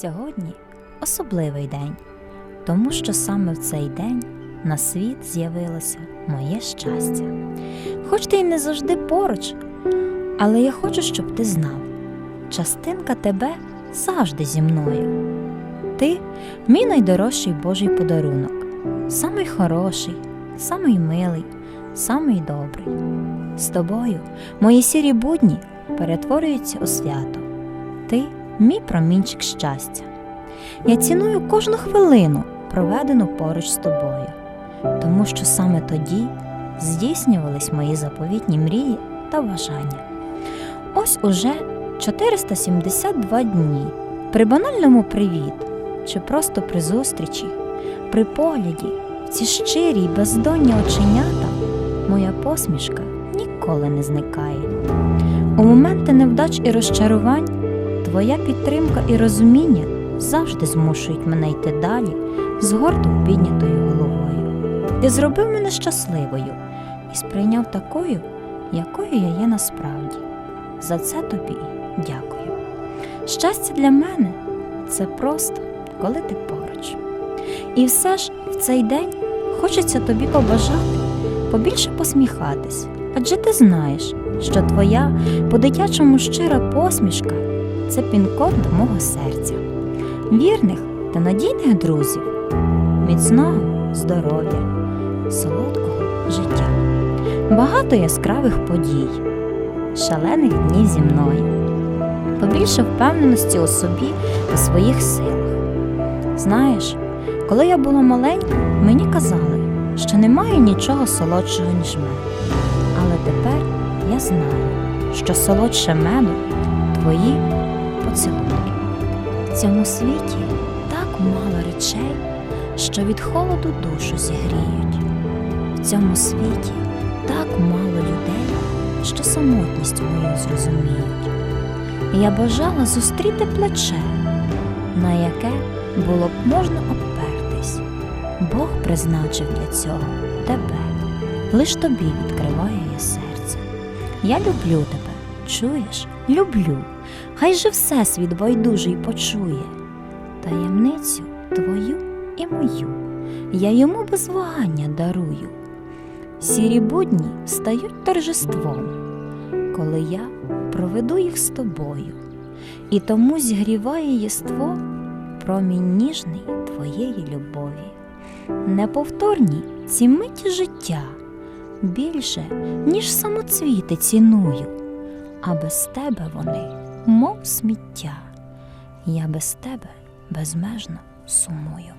Сьогодні особливий день, тому що саме в цей день на світ з'явилося моє щастя. Хоч ти й не завжди поруч, але я хочу, щоб ти знав, частинка тебе завжди зі мною. Ти мій найдорожчий Божий подарунок, самий хороший, самий милий, самий добрий. З тобою мої сірі будні перетворюються у свято. Ти мій промінчик щастя. Я ціную кожну хвилину, проведену поруч з тобою, тому що саме тоді здійснювались мої заповітні мрії та бажання. Ось уже 472 дні. При банальному привіт, чи просто при зустрічі, при погляді, в ці щирі й бездонні оченята, моя посмішка ніколи не зникає. У моменти невдач і розчарувань твоя підтримка і розуміння завжди змушують мене йти далі з гордо піднятою головою. Ти зробив мене щасливою і сприйняв такою, якою я є насправді. За це тобі дякую. Щастя для мене це просто коли ти поруч. І все ж в цей день хочеться тобі побажати побільше посміхатись, адже ти знаєш, що твоя по-дитячому щира посмішка це пін-код до мого серця, вірних та надійних друзів, міцного здоров'я, солодкого життя, багато яскравих подій, шалених днів зі мною, побільше впевненості у собі та своїх силах. Знаєш, коли я була маленька, мені казали, що немає нічого солодшого, ніж мед. Але тепер я знаю, що солодше меду твої поцілунки. В цьому світі так мало речей, що від холоду душу зігріють. В цьому світі так мало людей, що самотність мою зрозуміють. Я бажала зустріти плече, на яке було б можна обпертись. Бог призначив для цього тебе, лиш тобі відкриваю я серце. Я люблю тебе, чуєш? Люблю. Хай же всесвіт байдужий почує таємницю твою і мою, я йому без вагання дарую. Сірі будні стають торжеством, коли я проведу їх з тобою, і тому зігріває єство промінь ніжний твоєї любові. Неповторні ці миті життя більше, ніж самоцвіти ціную, а без тебе вони, мов сміття, я без тебе безмежно сумую.